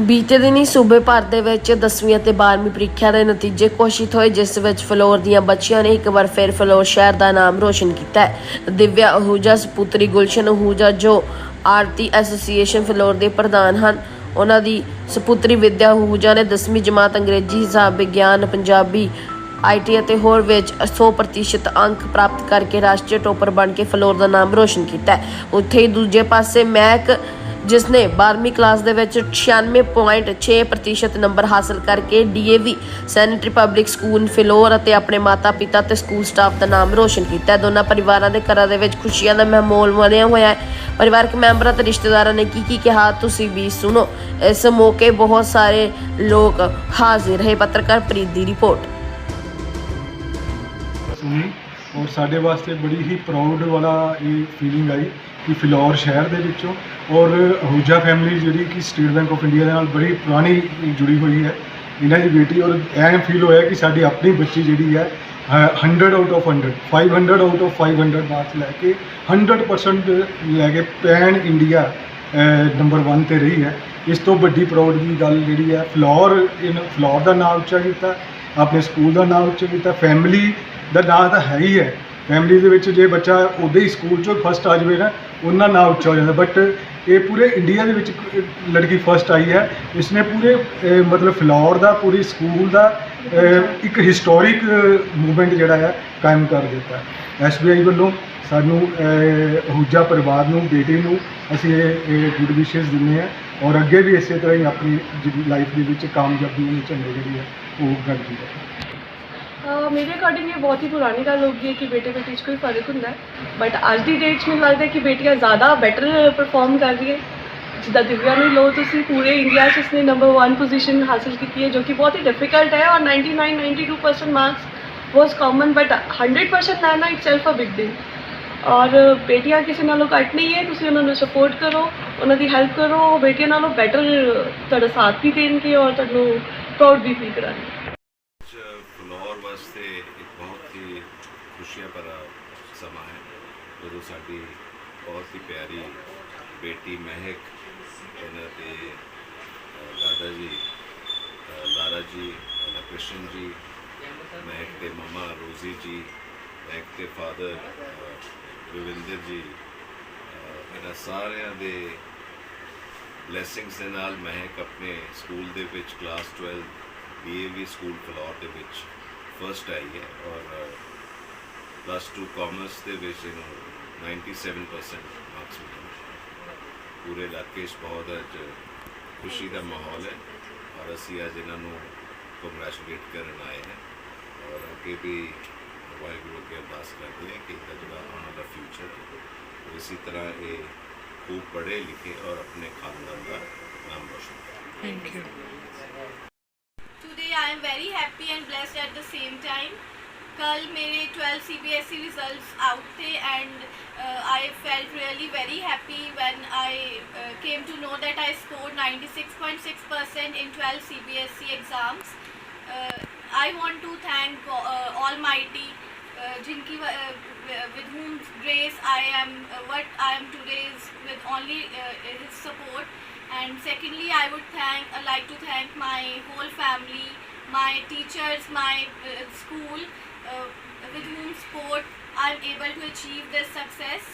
ਬੀਤੇ ਦਿਨੀ ਸੂਬੇ ਭਰ ਦੇ ਵਿੱਚ 10ਵੀਂ ਅਤੇ 12ਵੀਂ ਪ੍ਰੀਖਿਆ ਦੇ ਨਤੀਜੇ ਘੋਸ਼ਿਤ ਹੋਏ, ਜਿਸ ਵਿੱਚ ਫਲੋਰ ਦੀਆਂ ਬੱਚੀਆਂ ਨੇ ਇੱਕ ਵਾਰ ਫਿਰ ਫਲੋਰ ਸ਼ਹਿਰ ਦਾ ਨਾਮ ਰੋਸ਼ਨ ਕੀਤਾ ਹੈ। ਦਿਵਿਆ ਅਹੂਜਾ, ਸੁਪੁੱਤਰੀ ਗੁਲਸ਼ਨ ਅਹੂਜਾ, ਜੋ ਆਰਤੀ ਐਸੋਸੀਏਸ਼ਨ ਫਲੋਰ ਦੇ ਪ੍ਰਧਾਨ ਹਨ, ਉਹਨਾਂ ਦੀ ਸੁਪੁੱਤਰੀ ਵਿਦਿਆ ਅਹੂਜਾ ਨੇ 10ਵੀਂ ਜਮਾਤ ਅੰਗਰੇਜ਼ੀ ਹਿਸਾਬ ਵਿਗਿਆਨ, ਪੰਜਾਬੀ ਆਈਟੀ ਅਤੇ ਹੋਰ ਵਿੱਚ 100% ਅੰਕ ਪ੍ਰਾਪਤ ਕਰਕੇ ਰਾਸ਼ਟਰੀ ਟੋਪਰ ਬਣ ਕੇ ਫਲੋਰ ਦਾ ਨਾਮ ਰੋਸ਼ਨ ਕੀਤਾ ਹੈ। ਉੱਥੇ ਹੀ ਦੂਜੇ ਪਾਸੇ ਮੈਕ ਜਿਸ ਨੇ 12ਵੀਂ ਕਲਾਸ ਦੇ ਵਿੱਚ 96.6% ਨੰਬਰ ਹਾਸਲ ਕਰਕੇ DAV centenary public school Phillaur ਅਤੇ ਆਪਣੇ ਮਾਤਾ-ਪਿਤਾ ਤੇ ਸਕੂਲ ਸਟਾਫ ਦਾ ਨਾਮ ਰੋਸ਼ਨ ਕੀਤਾ। ਹੈ ਦੋਨਾਂ ਪਰਿਵਾਰਾਂ ਦੇ ਘਰਾਂ ਦੇ ਵਿੱਚ ਖੁਸ਼ੀਆਂ ਦਾ ਮਾਹੌਲ ਬਣਿਆ ਹੋਇਆ ਹੈ। ਪਰਿਵਾਰਕ ਮੈਂਬਰਾਂ ਤੇ ਰਿਸ਼ਤੇਦਾਰਾਂ ਨੇ ਕੀ ਕੀ ਕਿਹਾ, ਤੁਸੀਂ ਵੀ ਸੁਣੋ। ਇਸ ਮੌਕੇ ਬਹੁਤ ਸਾਰੇ ਲੋਕ ਹਾਜ਼ਰ ਰਹੇ। ਪੱਤਰਕਾਰ ਪ੍ਰੀਤ ਦੀ ਰਿਪੋਰਟ। ਸੁਣੀ। ਔਰ ਸਾਡੇ ਵਾਸਤੇ ਬੜੀ ਹੀ ਪ੍ਰਾਊਡ ਵਾਲਾ ਇਹ ਫੀਲਿੰਗ ਆਈ। ਕਿ ਫਿਲੌਰ ਸ਼ਹਿਰ ਦੇ ਵਿੱਚੋਂ ਔਰ ਅਹੂਜਾ ਫੈਮਿਲੀ ਜਿਹੜੀ ਕਿ ਸਟੇਟ ਬੈਂਕ ਆਫ ਇੰਡੀਆ ਦੇ ਨਾਲ ਬੜੀ ਪੁਰਾਣੀ ਜੁੜੀ ਹੋਈ ਹੈ। ਇਹਨਾਂ ਦੀ ਬੇਟੀ ਔਰ ਐਂ ਫੀਲ ਹੋਇਆ ਕਿ ਸਾਡੀ ਆਪਣੀ ਬੱਚੀ ਜਿਹੜੀ ਹੈ ਅ, 100 out of 100 500 out of 500 marks ਲੈ ਕੇ 100% ਲੈ ਕੇ ਪੈਨ ਇੰਡੀਆ ਨੰਬਰ 1 ਤੇ ਰਹੀ ਹੈ। ਇਸ ਤੋਂ ਵੱਡੀ ਪ੍ਰਾਊਡ ਦੀ ਗੱਲ ਜਿਹੜੀ ਹੈ ਫਲੋਰ ਇਨ ਫਲੋਰ ਦਾ ਨਾਮ ਉੱਚਾ ਕੀਤਾ ਆਪਣੇ ਸਕੂਲ ਦਾ ਨਾਮ ਉੱਚਾ ਕੀਤਾ ਫੈਮਿਲੀ ਦਾ ਨਾਮ ਤਾਂ ਹੈ ਹੀ ਹੈ। ਫੈਮਿਲੀ ਦੇ ਵਿੱਚ ਜੇ ਬੱਚਾ ਉਹਦੇ ਹੀ ਸਕੂਲ ਚੋਂ ਫਸਟ ਆ ਜਾਵੇ ਨਾ ਉਹਨਾਂ ਨਾਂ ਉੱਚਾ ਹੋ ਜਾਂਦਾ। ਬਟ ਇਹ ਪੂਰੇ ਇੰਡੀਆ ਦੇ ਵਿੱਚ ਇੱਕ ਲੜਕੀ ਫਸਟ ਆਈ ਹੈ। ਇਸਨੇ ਪੂਰੇ ਅਹ, ਮਤਲਬ ਫਲੋਰ ਦਾ ਪੂਰੀ ਸਕੂਲ ਦਾ ਅਹ, ਇੱਕ ਹਿਸਟੋਰਿਕ ਮੂਵਮੈਂਟ ਜਿਹੜਾ ਹੈ ਕਾਇਮ ਕਰ ਦਿੱਤਾ। ਐਸਬੀਆਈ ਵੱਲੋਂ ਸਾਨੂੰ ਅਹ, ਅਹੂਜਾ ਪਰਿਵਾਰ ਨੂੰ ਬੇਟੀ ਨੂੰ ਅਸੀਂ ਇਹ ਇਹ ਗੁੱਡ ਵਿਸ਼ੇਸ ਦਿੰਦੇ ਹਾਂ। ਔਰ ਅੱਗੇ ਵੀ ਇਸੇ ਤਰ੍ਹਾਂ ਹੀ ਆਪਣੀ ਲਾਈਫ ਦੇ ਵਿੱਚ ਕਾਮਯਾਬੀ ਨੂੰ ਝੰਡੇ ਜਿਹੜੀ ਹੈ ਉਹ ਕਰਦੀ ਹੈ ਮੇਰੇ ਅਕੋਰਡਿੰਗ ਇਹ ਬਹੁਤ ਹੀ ਪੁਰਾਣੀ ਗੱਲ ਹੋ ਗਈ ਹੈ ਕਿ ਬੇਟੇ ਬੇਟੀ 'ਚ ਕੋਈ ਫ਼ਰਕ ਹੁੰਦਾ ਬਟ ਅੱਜ ਦੀ ਡੇਟ 'ਚ ਮੈਨੂੰ ਲੱਗਦਾ ਕਿ ਬੇਟੀਆਂ ਜ਼ਿਆਦਾ ਬੈਟਰ ਪਰਫਾਰਮ ਕਰ ਰਹੀ ਹੈ। ਜਿੱਦਾਂ ਦਿਵਿਆ ਨੂੰ ਲਓ ਤੁਸੀਂ, ਪੂਰੇ ਇੰਡੀਆ 'ਚ ਉਸਨੇ ਨੰਬਰ 1 ਪੋਜੀਸ਼ਨ ਹਾਸਲ ਕੀਤੀ ਹੈ, ਜੋ ਕਿ ਬਹੁਤ ਹੀ ਡਿਫਿਕਲਟ ਹੈ। ਔਰ 99 92% ਮਾਰਕਸ ਵਾਸ ਕਾਮਨ ਬਟ 100% ਲੈਣਾ ਇਟਸੈਲਫ ਅ ਬਿਗ ਡੀਲ ਔਰ ਬੇਟੀਆਂ ਕਿਸੇ ਨਾਲੋਂ ਘੱਟ ਨਹੀਂ ਹੈ, ਤੁਸੀਂ ਉਹਨਾਂ ਨੂੰ ਸਪੋਰਟ ਕਰੋ, ਉਹਨਾਂ ਦੀ ਹੈਲਪ ਕਰੋ, ਬੇਟੀਆਂ ਨਾਲੋਂ ਬੈਟਰ ਤੁਹਾਡਾ ਸਾਥ ਵੀ ਦੇਣਗੇ ਔਰ ਤੁਹਾਨੂੰ ਪ੍ਰਾਊਡ ਵੀ ਫੀਲ ਕਰਾਂਗੇ ਵਾਸਤੇ ਇੱਕ ਬਹੁਤ ਹੀ ਖੁਸ਼ੀਆਂ ਭਰਾ ਸਮਾਂ ਹੈ। ਜਦੋਂ ਸਾਡੀ ਬਹੁਤ ਹੀ ਪਿਆਰੀ ਬੇਟੀ ਮਹਿਕ ਇਹਨਾਂ ਦੇ ਦਾਦਾ ਜੀ ਅ, ਲਾਲਾ ਜੀ ਅ, ਕ੍ਰਿਸ਼ਨ ਜੀ ਮਹਿਕ ਦੇ ਮਮਾ ਰੋਜ਼ੀ ਜੀ ਮਹਿਕ ਦੇ ਫਾਦਰ ਰਵਿੰਦਰ ਜੀ ਇਹਨਾਂ ਸਾਰਿਆਂ ਦੇ ਬਲੇਸਿੰਗਸ ਦੇ ਨਾਲ ਮਹਿਕ ਆਪਣੇ ਸਕੂਲ ਦੇ ਵਿੱਚ ਕਲਾਸ 12 ਡੀਏਵੀ ਸਕੂਲ ਫਲੋਰ ਦੇ ਵਿੱਚ ਫਸਟ ਆਈ ਹੈ ਔਰ ਪਲੱਸ 2 ਕਾਮਰਸ ਦੇ ਵਿੱਚ ਇਹਨੂੰ 97% ਮਾਰਕਸ ਮਿਲੇ ਪੂਰੇ ਇਲਾਕੇ 'ਚ ਬਹੁਤ ਅੱਜ ਖੁਸ਼ੀ ਦਾ ਮਾਹੌਲ ਹੈ ਔਰ ਅਸੀਂ ਅੱਜ ਇਹਨਾਂ ਨੂੰ ਕੰਗ੍ਰੈਚੁਲੇਟ ਕਰਨ ਆਏ ਹਾਂ ਔਰ ਅੱਗੇ ਵੀ ਵਾਹਿਗੁਰੂ ਅੱਗੇ ਅਰਦਾਸ ਕਰਦੇ ਹਾਂ ਕਿ ਇਹਦਾ ਜਿਹੜਾ ਆਉਣ ਵਾਲਾ ਫਿਊਚਰ ਹੈ ਇਸੇ ਤਰ੍ਹਾਂ ਇਹ ਖੂਬ ਪੜ੍ਹੇ ਲਿਖੇ ਔਰ ਆਪਣੇ ਖਾਨਦਾਨ ਦਾ ਨਾਮ ਰੋਸ਼ਨ ਕਰੇ। Today I am very happy and blessed at the same time. कल मेरे 12 CBSE results out थे and uh, I felt really very happy when I uh, came to know that I scored 96.6% in 12 CBSE exams. Uh, I want to thank uh, uh, uh, with whom grace I am what I am today is with only his support. And secondly I would thank I like to thank my whole family my teachers my school with whom support I am able to achieve this success.